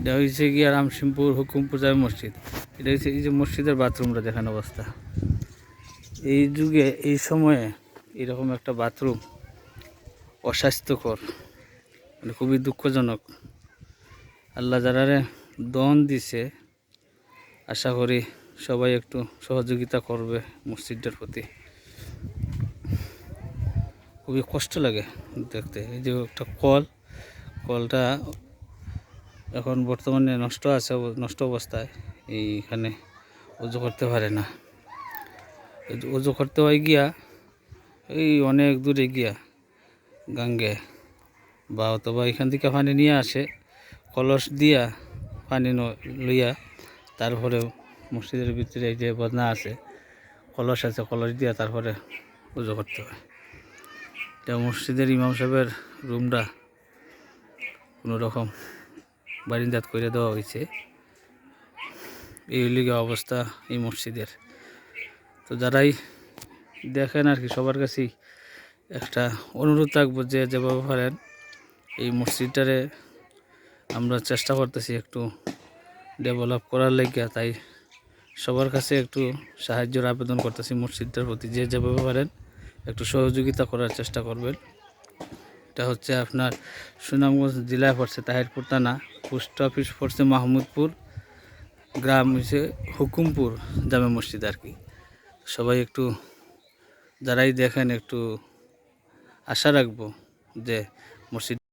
এটা হয়েছে গিয়ে রামসিংপুর হুকুমপুর জামে মসজিদ। এটা হচ্ছে এই যে মসজিদের বাথরুমটা দেখেন অবস্থা। এই যুগে, এই সময়ে এরকম একটা বাথরুম অস্বাস্থ্যকর মানে খুবই দুঃখজনক। আল্লাহ যারারে দন দিছে, আশা করি সবাই একটু সহযোগিতা করবে মসজিদটার প্রতি। খুবই কষ্ট লাগে দেখতে। এই যে একটা কল, কলটা এখন বর্তমানে নষ্ট আছে নষ্ট অবস্থায়। এইখানে উজু করতে পারে না। উজু করতে হয় গিয়া এই অনেক দূরে গিয়া গাঙ্গে। বা অথবা এখান থেকে পানি নিয়ে আসে, কলস দিয়া পানি লইয়া তারপরে মসজিদের ভিতরে যে বদনা আছে, কলস আছে, কলস দিয়া তারপরে পুজো করতে হয়। এটা মসজিদের ইমাম সাহেবের রুমটা কোনো রকম বারিন্দাত করে দেওয়া হয়েছে এই লিগে অবস্থা এই মসজিদের। তো যারাই দেখেন আর কি, সবার কাছেই একটা অনুরোধ থাকব যে যেভাবে পারেন এই মসজিদটারে আমরা চেষ্টা করতেছি একটু ডেভেলপ করার লেগে তাই সবার কাছে একটু সাহায্যের আবেদন করতেছি মসজিদটার প্রতি। যে যেভাবে পারেন একটু সহযোগিতা করার চেষ্টা করবেন। এটা হচ্ছে আপনার সুনামগঞ্জ জেলায় পড়ছে তাহিরপুর থানা। পোস্ট অফিস পড়ছে মাহমুদপুর, গ্রাম হচ্ছে হুকুমপুর জামে মসজিদ আর কি। সবাই একটু যারাই দেখেন একটু আশা রাখব যে মসজিদ